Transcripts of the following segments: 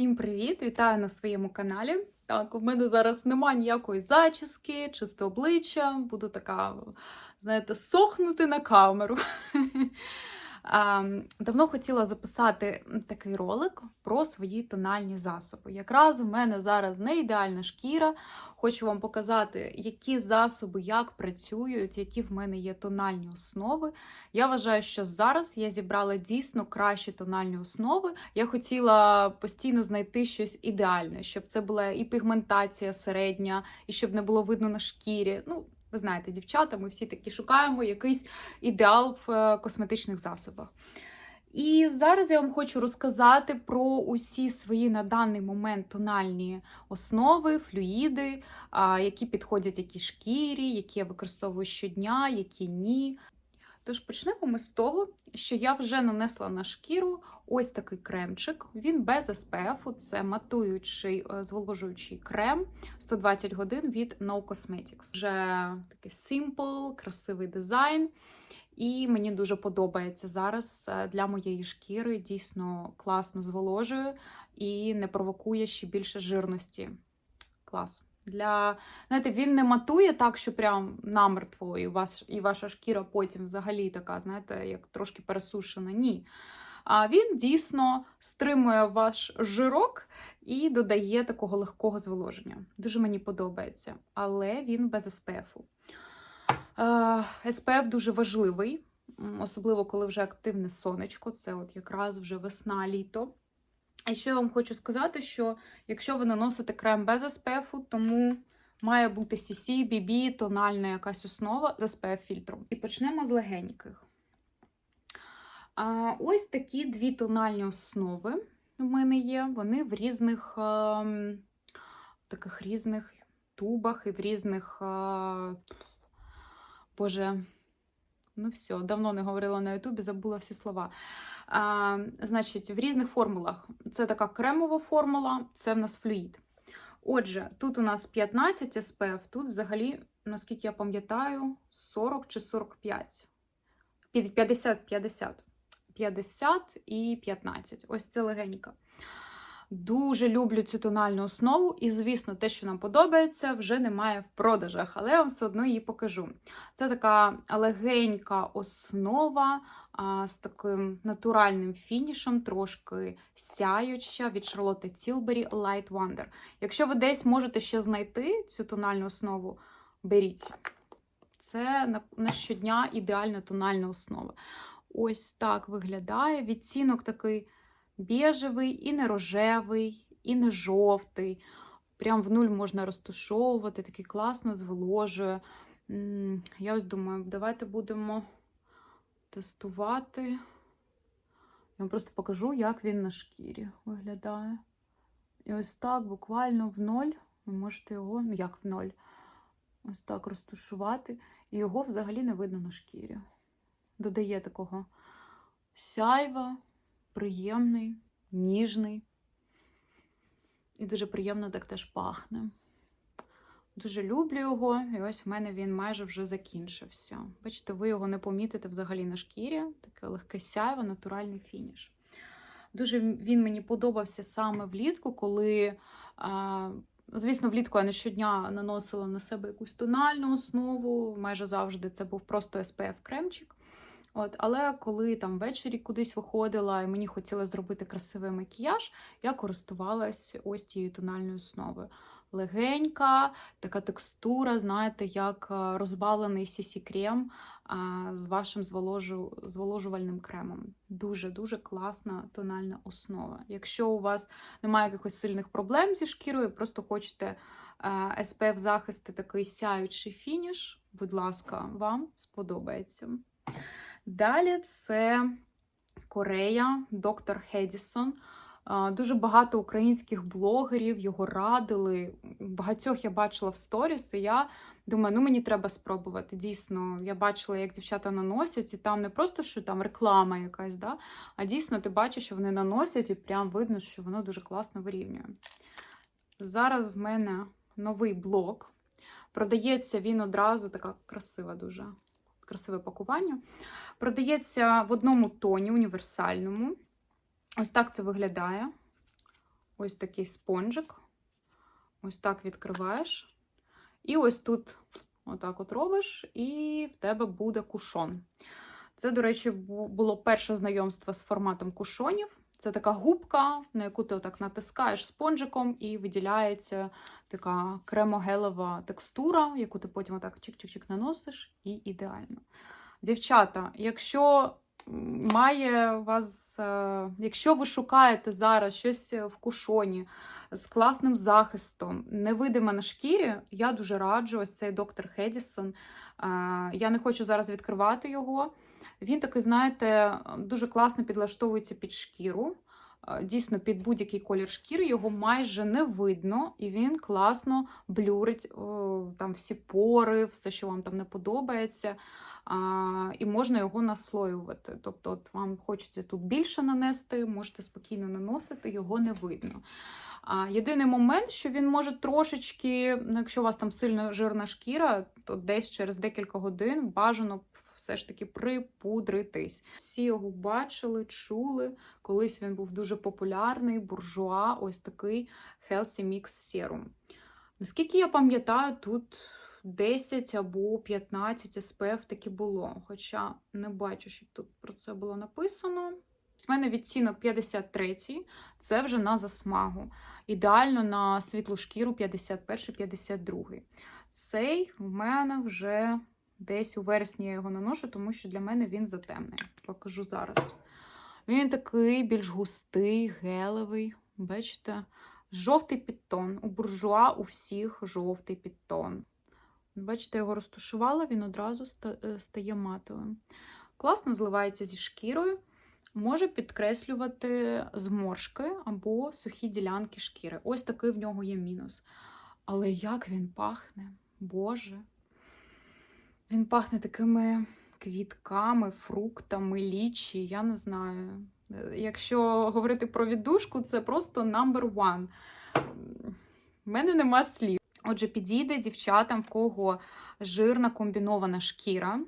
Всім привіт! Вітаю на своєму каналі. Так, у мене зараз немає ніякої зачіски, чисте обличчя. Буду така, знаєте, сохнути на камеру. Давно хотіла записати такий ролик про свої тональні засоби. Якраз у мене зараз не ідеальна шкіра. Хочу вам показати, які засоби як працюють, які в мене є тональні основи. Я вважаю, що зараз я зібрала дійсно кращі тональні основи. Я хотіла постійно знайти щось ідеальне, щоб це була і пігментація середня, і щоб не було видно на шкірі. Ну, ви знаєте, дівчата, ми всі такі шукаємо якийсь ідеал в е, косметичних засобах. І зараз я вам хочу розказати про усі свої на даний момент тональні основи, флюїди, які підходять якій шкірі, які я використовую щодня, які ні. Тож почнемо ми з того, що я вже нанесла на шкіру ось такий кремчик. Він без SPF, це матуючий е, зволожуючий крем 120 годин від No Cosmetics. Вже такий simple, красивий дизайн. І мені дуже подобається зараз е, для моєї шкіри. Дійсно класно зволожує і не провокує ще більше жирності. Клас. Для, знаєте, він не матує так, що прям намертво, і, вас, і ваша шкіра потім взагалі така, знаєте, як трошки пересушена. Ні. А він дійсно стримує ваш жирок і додає такого легкого зволоження. Дуже мені подобається. Але він без SPF. SPF дуже важливий, особливо коли вже активне сонечко. Це от якраз вже весна, літо. І ще я вам хочу сказати, що якщо ви наносите крем без SPF, тому має бути CC, BB, тональна якась основа з SPF-фільтром. І почнемо з легеньких. Ось такі дві тональні основи в мене є. Вони в різних таких різних тубах і в різних. Боже, ну все, давно не говорила на Ютубі, забула всі слова. А, Значить, в різних формулах. Це така кремова формула, це в нас флюїд. Отже, тут у нас 15 SPF, тут взагалі, наскільки я пам'ятаю, 40 чи 45. 50, 50. 50 і 15. Ось це легенька. Дуже люблю цю тональну основу, і, звісно, те, що нам подобається, вже немає в продажах, але я вам все одно її покажу. Це така легенька основа а, з таким натуральним фінішем, трошки сяюча від Charlotte Tilbury Light Wonder. Якщо ви десь можете ще знайти цю тональну основу, беріть. Це на щодня ідеальна тональна основа. Ось так виглядає. Відцінок такий біжевий, і не рожевий, і не жовтий. Прям в нуль можна розтушовувати, такий класно зволожує. Я ось думаю, давайте будемо тестувати. Я вам просто покажу, як він на шкірі виглядає. І ось так, буквально в ноль, ви можете його, ну як в ноль, ось так розтушувати. І його взагалі не видно на шкірі. Додає такого сяйва приємний, ніжний. І дуже приємно так теж пахне. Дуже люблю його, і ось в мене він майже вже закінчився. Бачите, ви його не помітите взагалі на шкірі. Таке легке сяйво, натуральний фініш. Дуже він мені подобався саме влітку, коли, звісно, влітку я не щодня наносила на себе якусь тональну основу. Майже завжди це був просто SPF-кремчик. От, Але коли там ввечері кудись виходила і мені хотілося зробити красивий макіяж, я користувалась ось цією тональною основою. Легенька, така текстура, знаєте, як е, розбавлений cc крем з вашим зволожу, зволожувальним кремом. Дуже-дуже класна тональна основа. Якщо у вас немає якихось сильних проблем зі шкірою, просто хочете SPF захисти такий сяючий фініш, будь ласка, вам сподобається. Далі це Корея, доктор Хедісон. Дуже багато українських блогерів його радили. Багатьох я бачила в сторіс, і я думаю, ну мені треба спробувати. Дійсно, я бачила, як дівчата наносять, і там не просто що там реклама якась, да? а дійсно ти бачиш, що вони наносять, і прям видно, що воно дуже класно вирівнює. Зараз в мене новий блок. Продається він одразу така красива, дуже красиве пакування. Продається в одному тоні універсальному. Ось так це виглядає. ось такий спонжик. Ось так відкриваєш. І ось тут отак от робиш, і в тебе буде кушон. Це, до речі, було перше знайомство з форматом кушонів. Це така губка, на яку ти отак натискаєш спонжиком, і виділяється така кремогелева текстура, яку ти потім отак чик-чик-чик наносиш, і ідеально. Дівчата, якщо має вас, е, якщо ви шукаєте зараз щось в кушоні з класним захистом, невидиме на шкірі, я дуже раджу ось цей доктор Хедісон. Е, Я не хочу зараз відкривати його. Він такий, знаєте, дуже класно підлаштовується під шкіру. Е, Дійсно, під будь-який колір шкіри його майже не видно, і він класно блюрить там всі пори, все, що вам там не подобається. І можна його наслоювати. Тобто, от вам хочеться тут більше нанести, можете спокійно наносити, його не видно. Єдиний момент, що він може трошечки, ну, якщо у вас там сильно жирна шкіра, то десь через декілька годин бажано все ж таки припудритись. Всі його бачили, чули. Колись він був дуже популярний, буржуа, ось такий Healthy Mix Serum. Наскільки я пам'ятаю, тут 10 або 15 SPF таки було, хоча не бачу, щоб тут про це було написано. У мене відтінок 53, це вже на засмагу. Ідеально на світлу шкіру 51-52. Цей в мене вже десь у вересні я його наношу, тому що для мене він затемний. Покажу зараз. Він такий більш густий, гелевий. Бачите? Жовтий підтон. У буржуа у всіх жовтий підтон. Бачите, я його розташувала, він одразу е, стає матовим. Класно зливається зі шкірою, може підкреслювати зморшки або сухі ділянки шкіри. Ось такий в нього є мінус. Але як він пахне, Боже. Він пахне такими квітками, фруктами, лічі, я не знаю. Якщо говорити про віддушку, це просто number one. У мене нема слів. Отже, підійде дівчатам, в кого жирна комбінована шкіра,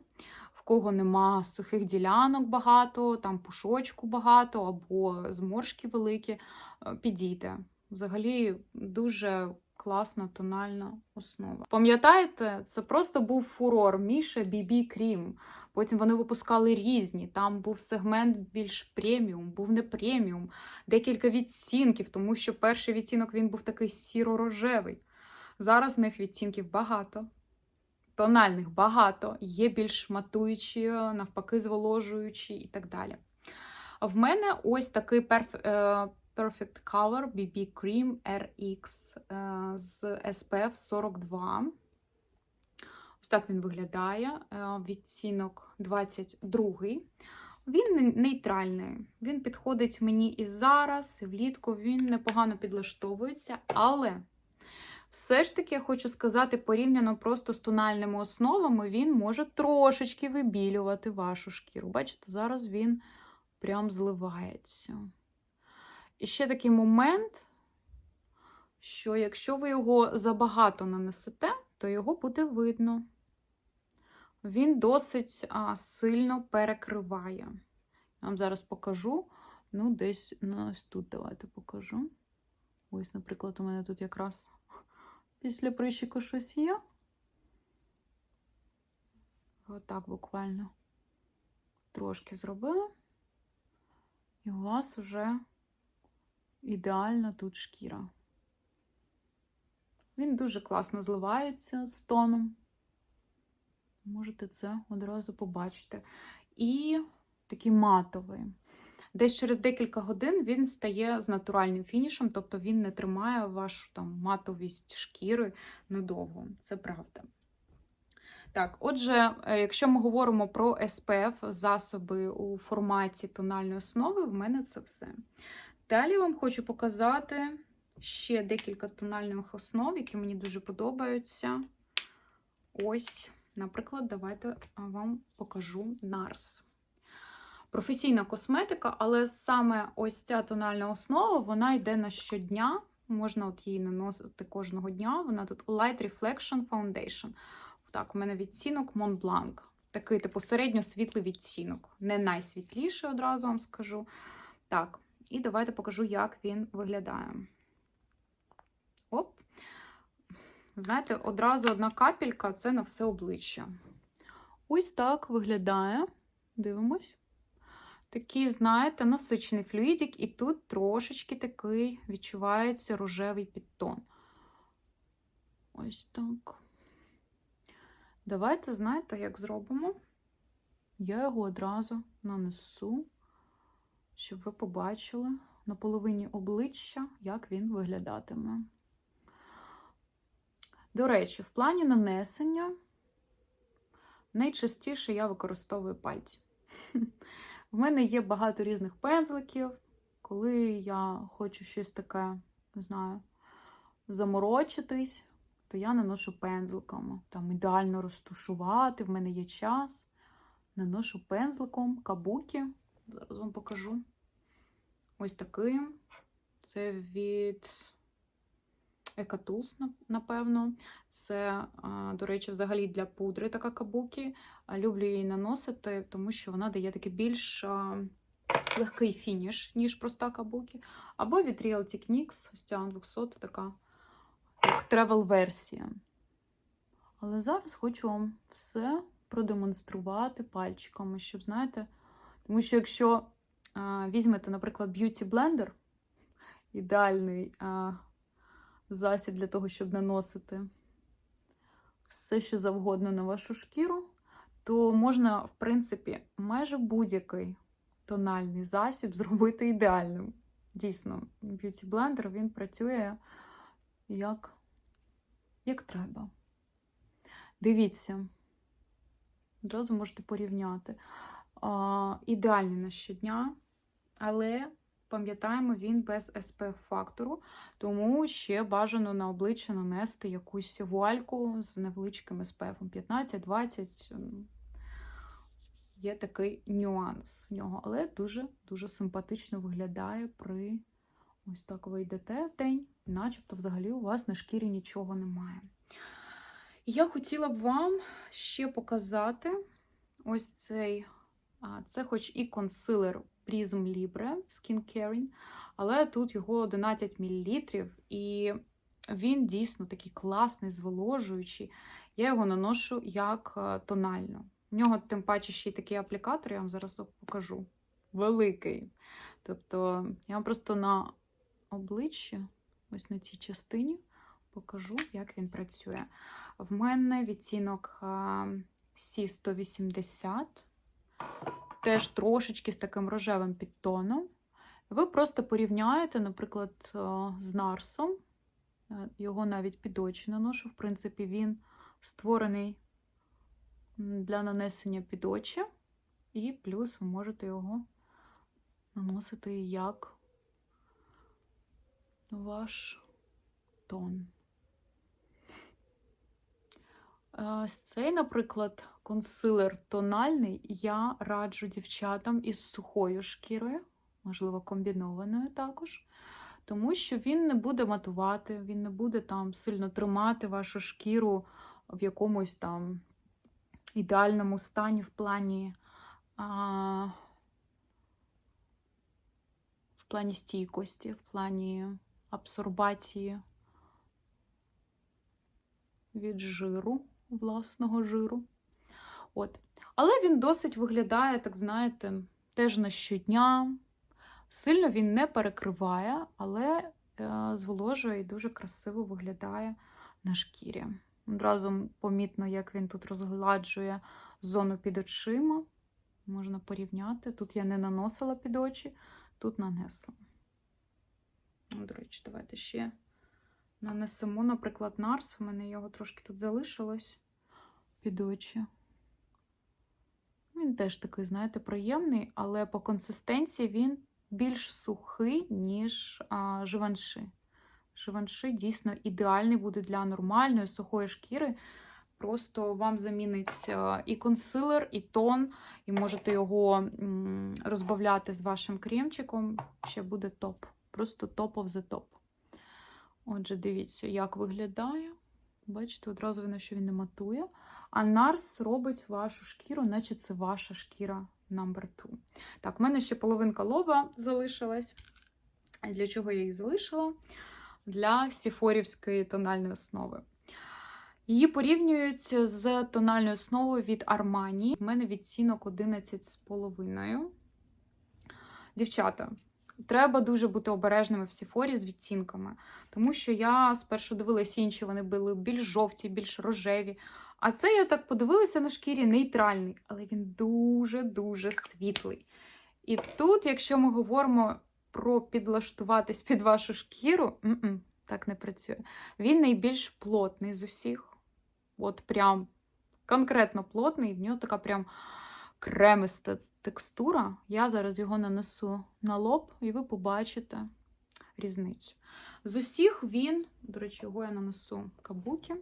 в кого нема сухих ділянок багато, там пушочку багато або зморшки великі, е, підійде. Взагалі дуже класна тональна основа. Пам'ятаєте, це просто був фурор Міша BB Крім. Потім вони випускали різні. Там був сегмент більш преміум, був не преміум, декілька відцінків, тому що перший відтінок він був такий сіро-рожевий. Зараз з них відтінків багато. Тональних багато, є більш матуючі, навпаки, зволожуючі і так далі. В мене ось такий е, Perfect Color BB Cream RX е, з SPF 42. Ось так він виглядає. Е, Відтінок 22. Він нейтральний. Він підходить мені і зараз, і влітку. Він непогано підлаштовується, але все ж таки я хочу сказати, порівняно просто з тональними основами, він може трошечки вибілювати вашу шкіру. Бачите, зараз він прям зливається. І ще такий момент, що якщо ви його забагато нанесете, то його буде видно. Він досить а, сильно перекриває. Я вам зараз покажу. Ну, десь ну, ось тут давайте покажу. Ось, наприклад, у мене тут якраз після прищику щось є. Отак буквально трошки зробила. І у вас вже ідеальна тут шкіра. Він дуже класно зливається з тоном. Можете це одразу побачити. І такий матовий. Десь через декілька годин він стає з натуральним фінішем, тобто він не тримає вашу там матовість шкіри надовго. Це правда. Так, отже, е, якщо ми говоримо про SPF засоби у форматі тональної основи, в мене це все. Далі вам хочу показати ще декілька тональних основ, які мені дуже подобаються. Ось, наприклад, давайте вам покажу NARS. Професійна косметика, але саме ось ця тональна основа, вона йде на щодня. Можна от її наносити кожного дня. Вона тут Light Reflection Foundation. Так, у мене відтінок Mont Blanc. Такий, типу, середньо-світлий відтінок. Не найсвітліший, одразу вам скажу. Так, і давайте покажу, як він виглядає. Оп. Знаєте, одразу одна капелька це на все обличчя. Ось так виглядає. Дивимось. Такий, знаєте, насичений флюїдик, і тут трошечки такий відчувається рожевий підтон. Ось так. Давайте, знаєте, як зробимо? Я його одразу нанесу, щоб ви побачили на половині обличчя, як він виглядатиме. До речі, в плані нанесення найчастіше я використовую пальці. В мене є багато різних пензликів. Коли я хочу щось таке, не знаю, заморочитись, то я наношу пензликами. Там ідеально розтушувати, в мене є час. Наношу пензликом кабуки. Зараз вам покажу. Ось таким. Це від Екатус, напевно. Це, до речі, взагалі для пудри така кабуки. Люблю її наносити, тому що вона дає такий більш легкий фініш, ніж проста кабуки. Або від Real Techniques, ось ця 200 така як тревел-версія. Але зараз хочу вам все продемонструвати пальчиками, щоб, знаєте, тому що якщо а, візьмете, наприклад, Beauty Blender, ідеальний а, засіб для того, щоб наносити все, що завгодно на вашу шкіру, то можна, в принципі, майже будь-який тональний засіб зробити ідеальним. Дійсно, Beauty Blender він працює як, як треба. Дивіться, одразу можете порівняти. А, ідеальний на щодня, але пам'ятаємо, він без SPF-фактору, тому ще бажано на обличчя нанести якусь вуальку з невеличким SPF 15-20. Є такий нюанс в нього, але дуже-дуже симпатично виглядає при ось так ви йдете в день, начебто взагалі у вас на шкірі нічого немає. Я хотіла б вам ще показати ось цей, це хоч і консилер Prism Libre Skin Caring, але тут його 11 мл, і він дійсно такий класний, зволожуючий. Я його наношу як е, тонально. У нього, тим паче, ще й такий аплікатор, я вам зараз покажу. Великий. Тобто, я вам просто на обличчі, ось на цій частині, покажу, як він працює. В мене відтінок C180 теж трошечки з таким рожевим підтоном. Ви просто порівняєте, наприклад, з Нарсом. Його навіть під очі наношу. В принципі, він створений для нанесення під очі, і плюс ви можете його наносити як ваш тон. Ось цей, наприклад, консилер тональний я раджу дівчатам із сухою шкірою, можливо, комбінованою також, тому що він не буде матувати, він не буде там сильно тримати вашу шкіру в якомусь там ідеальному стані в плані а, в плані стійкості, в плані абсорбації від жиру, власного жиру. От. Але він досить виглядає, так знаєте, теж на щодня. Сильно він не перекриває, але е, зволожує і дуже красиво виглядає на шкірі. Одразу помітно, як він тут розгладжує зону під очима. Можна порівняти. Тут я не наносила під очі, тут нанесла. До речі, давайте ще нанесемо, наприклад, нарс. У мене його трошки тут залишилось під очі. Він теж такий, знаєте, приємний, але по консистенції він більш сухий, ніж а, живанши. Живанши дійсно ідеальний буде для нормальної сухої шкіри. Просто вам замінить і консилер, і тон, і можете його розбавляти з вашим кремчиком. Ще буде топ. Просто топ of the top. Отже, дивіться, як виглядає. Бачите, одразу видно, що він не матує. А Нарс робить вашу шкіру, наче це ваша шкіра number 2. Так, в мене ще половинка лоба залишилась. Для чого я їх залишила? для сіфорівської тональної основи. Її порівнюють з тональною основою від Armani. У мене відцінок 11,5. Дівчата, треба дуже бути обережними в Сіфорі з відцінками, тому що я спершу дивилася інші, вони були більш жовті, більш рожеві. А це я так подивилася на шкірі нейтральний, але він дуже-дуже світлий. І тут, якщо ми говоримо про підлаштуватись під вашу шкіру, так не працює. Він найбільш плотний з усіх. От прям конкретно плотний, в нього така прям кремиста текстура. Я зараз його нанесу на лоб, і ви побачите різницю. З усіх він, до речі, його я нанесу кабуки.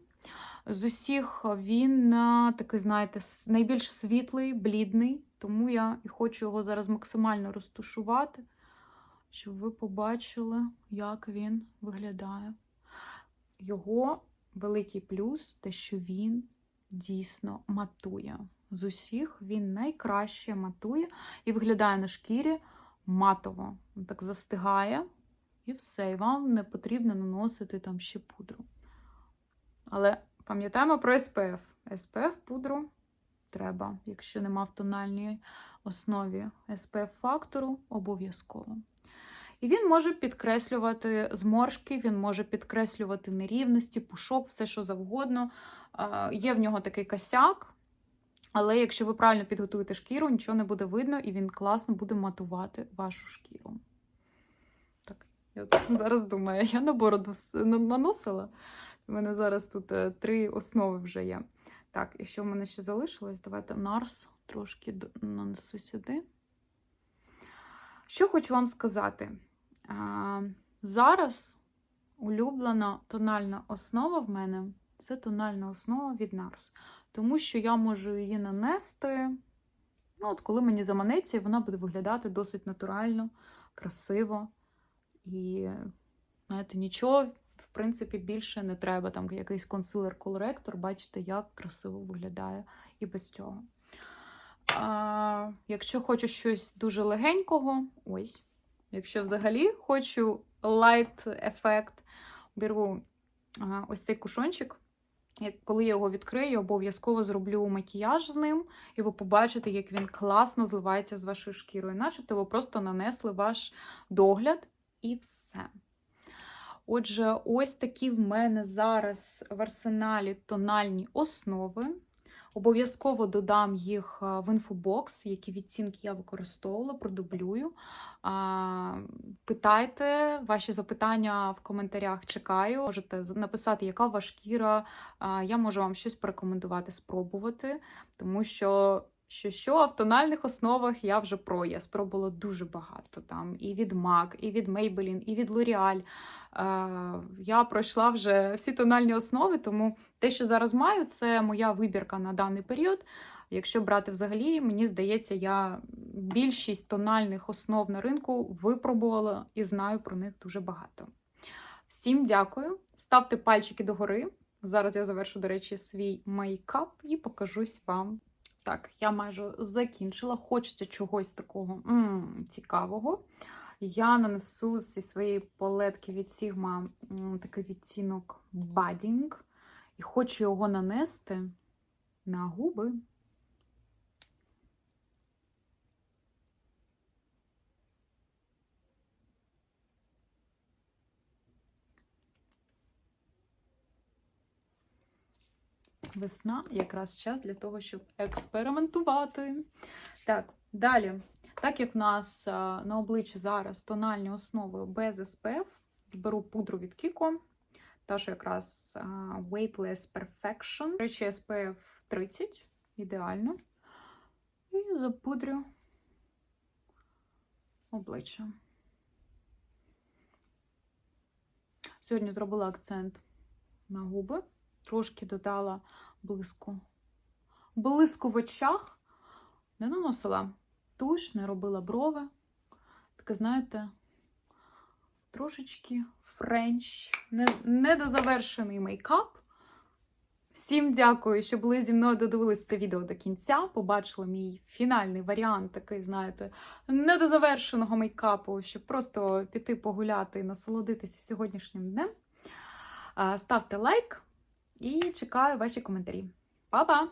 З усіх він такий, знаєте, найбільш світлий, блідний, тому я і хочу його зараз максимально розтушувати, щоб ви побачили, як він виглядає. Його великий плюс те, що він дійсно матує. З усіх він найкраще матує і виглядає на шкірі матово. Він так застигає, і все. І вам не потрібно наносити там ще пудру. Але пам'ятаємо про SPF. SPF пудру треба, якщо нема в тональній основі SPF фактору, обов'язково. І він може підкреслювати зморшки, він може підкреслювати нерівності, пушок, все що завгодно. Є в нього такий косяк, але якщо ви правильно підготуєте шкіру, нічого не буде видно, і він класно буде матувати вашу шкіру. Так, я зараз думаю, я на бороду наносила. У мене зараз тут е, три основи вже є. Так, і що в мене ще залишилось? Давайте Нарс трошки нанесу сюди. Що хочу вам сказати? А, зараз улюблена тональна основа в мене це тональна основа від Nars. Тому що я можу її нанести, ну, от коли мені заманеться, і вона буде виглядати досить натурально, красиво. І, знаєте, нічого, принципі, більше не треба. Там якийсь консилер-коректор, бачите, як красиво виглядає і без цього. А, якщо хочу щось дуже легенького, ось. Якщо взагалі хочу light ефект, беру а, ось цей кушончик. Коли я його відкрию, обов'язково зроблю макіяж з ним, і ви побачите, як він класно зливається з вашою шкірою. Начебто ви просто нанесли ваш догляд і все. Отже, ось такі в мене зараз в арсеналі тональні основи. Обов'язково додам їх в інфобокс, які відцінки я використовувала, продублюю. Питайте ваші запитання в коментарях. Чекаю. Можете написати, яка вас шкіра. Я можу вам щось порекомендувати, спробувати, тому що. Що що, а в тональних основах я вже про. Я спробувала дуже багато там і від MAC, і від Maybelline, і від L'Oreal. Е, Я пройшла вже всі тональні основи, тому те, що зараз маю, це моя вибірка на даний період. Якщо брати взагалі, мені здається, я більшість тональних основ на ринку випробувала і знаю про них дуже багато. Всім дякую. Ставте пальчики догори. Зараз я завершу, до речі, свій мейкап і покажусь вам. Так, я майже закінчила. Хочеться чогось такого м, цікавого. Я нанесу зі своєї палетки від Sigma такий відтінок Budding. І хочу його нанести на губи. Весна якраз час для того, щоб експериментувати. Так, далі. Так як в нас на обличчі зараз тональні основи без SPF, беру пудру від Kiko, та що якраз Weightless Perfection. До речі, SPF 30, ідеально. І запудрю обличчя. Сьогодні зробила акцент на губи, трошки додала блиску. Блиску в очах. Не наносила туш, не робила брови. Таке, знаєте, трошечки френч, не- недозавершений мейкап. Всім дякую, що були зі мною, додивились це відео до кінця. Побачили мій фінальний варіант, такий, знаєте, недозавершеного мейкапу, щоб просто піти погуляти і насолодитися сьогоднішнім днем. Ставте лайк і чекаю ваші коментарі. Па-па!